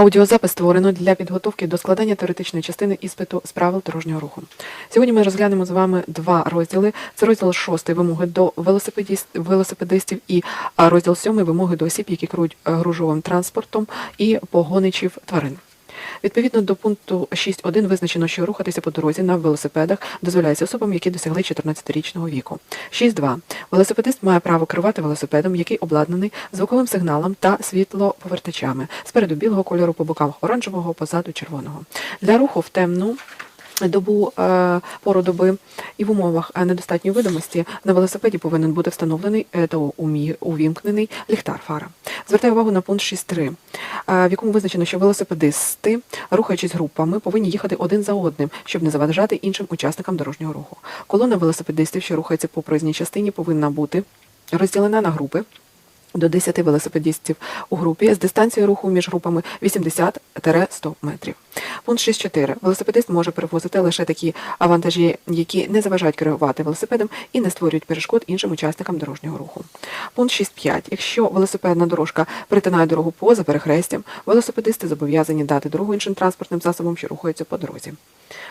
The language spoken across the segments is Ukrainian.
Аудіозапис створено для підготовки до складання теоретичної частини іспиту з правил дорожнього руху. Сьогодні ми розглянемо з вами два розділи. Це розділ 6 вимоги до велосипедистів і розділ 7 вимоги до осіб, які керують е, гружовим транспортом і погоничів тварин. Відповідно до пункту 6.1 визначено, що рухатися по дорозі на велосипедах дозволяється особам, які досягли 14-річного віку. 6.2. Велосипедист має право керувати велосипедом, який обладнаний звуковим сигналом та світлоповертачами. Спереду білого кольору, по бокам оранжевого, позаду червоного. Для руху в темну добу е, пору доби і в умовах е, недостатньої видимості на велосипеді повинен бути встановлений е, та увімкнений ліхтар фара. Звертаю увагу на пункт 6.3, е, в якому визначено, що велосипедисти, рухаючись групами, повинні їхати один за одним, щоб не заважати іншим учасникам дорожнього руху. Колона велосипедистів, що рухається по проїзній частині, повинна бути розділена на групи до 10 велосипедистів у групі з дистанцією руху між групами 80-100 метрів. Пункт 6.4. Велосипедист може перевозити лише такі вантажі, які не заважають керувати велосипедом і не створюють перешкод іншим учасникам дорожнього руху. Пункт 6.5. Якщо велосипедна дорожка перетинає дорогу поза перехрестям, велосипедисти зобов'язані дати дорогу іншим транспортним засобам, що рухаються по дорозі.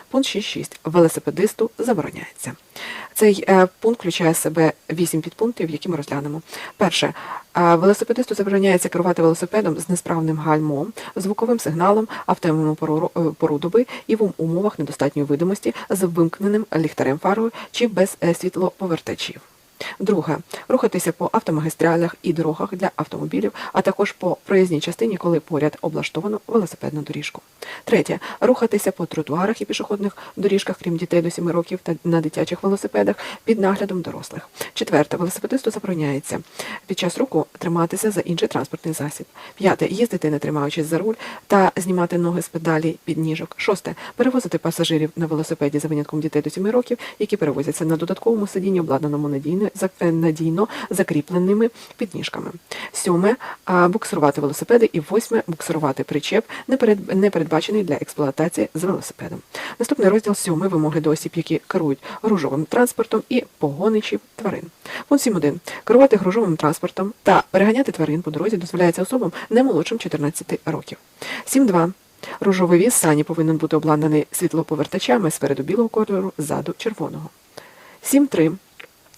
Пункт 6.6. Велосипедисту забороняється. Цей е, пункт включає себе вісім підпунктів, які ми розглянемо. Перше, е, велосипедисту забороняється керувати велосипедом з несправним гальмом, звуковим сигналом, а е, доби і в умовах недостатньої видимості з вимкненим ліхтарем фарою чи без світлоповертачів. Друге, рухатися по автомагістралях і дорогах для автомобілів, а також по проїзній частині, коли поряд облаштовано велосипедну доріжку. Третє, рухатися по тротуарах і пішохідних доріжках, крім дітей до 7 років та на дитячих велосипедах під наглядом дорослих. Четверте, велосипедисту забороняється під час руху триматися за інший транспортний засіб. П'яте, їздити не тримаючись за руль та знімати ноги з педалі під ніжок. Шосте, перевозити пасажирів на велосипеді за винятком дітей до 7 років, які перевозяться на додатковому сидінні, обладнаному надійно, надійно закріпленими підніжками. Сьоме буксирувати велосипеди і восьме буксирувати причеп, не передбачений для експлуатації з велосипедом. Наступний розділ сьомий вимоги до осіб, які керують гружовим транспортом і погоничів тварин. Пункт 7.1. Керувати гружовим транспортом та переганяти тварин по дорозі дозволяється особам не молодшим 14 років. 7.2. Ружовий віз сані повинен бути обладнаний світлоповертачами спереду білого кольору, ззаду червоного. 7.3.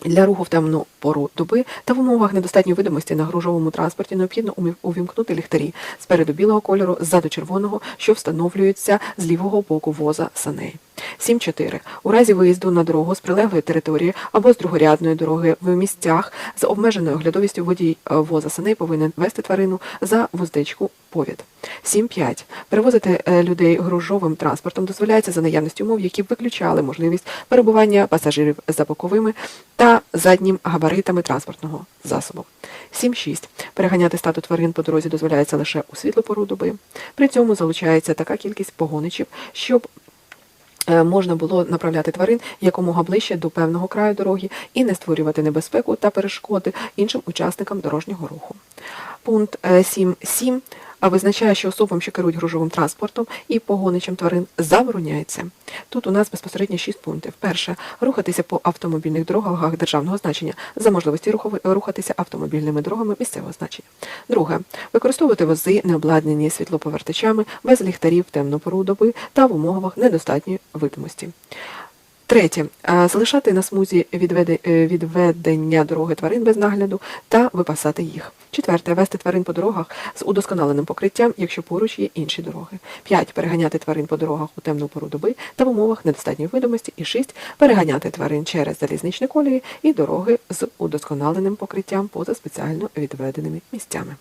Для руху в темну пору доби та в умовах недостатньої видимості на гружовому транспорті необхідно увімкнути ліхтарі спереду білого кольору, ззаду червоного, що встановлюються з лівого боку воза саней. 7.4. У разі виїзду на дорогу з прилеглої території або з другорядної дороги в місцях з обмеженою оглядовістю водій е, воза саней повинен вести тварину за вуздечку повід. 7.5. Перевозити е, людей гружовим транспортом дозволяється за наявності умов, які виключали можливість перебування пасажирів за боковими та заднім габаритами транспортного засобу. 7.6. Переганяти стату тварин по дорозі дозволяється лише у світлу пору доби. При цьому залучається така кількість погоничів, щоб можна було направляти тварин якомога ближче до певного краю дороги і не створювати небезпеку та перешкоди іншим учасникам дорожнього руху. Пункт е, 7.7 а визначає, що особам, що керують гружовим транспортом і погоничем тварин, забороняється. Тут у нас безпосередньо шість пунктів. Перше рухатися по автомобільних дорогах державного значення за можливості рухатися автомобільними дорогами місцевого значення. Друге використовувати вози, не обладнані світлоповертачами, без ліхтарів темну пору доби та в умовах недостатньої видимості. Третє. Залишати на смузі е, відведення дороги тварин без нагляду та випасати їх. Четверте. Вести тварин по дорогах з удосконаленим покриттям, якщо поруч є інші дороги. П'ять. Переганяти тварин по дорогах у темну пору доби та в умовах недостатньої видимості. І шість. Переганяти тварин через залізничні колії і дороги з удосконаленим покриттям поза спеціально відведеними місцями.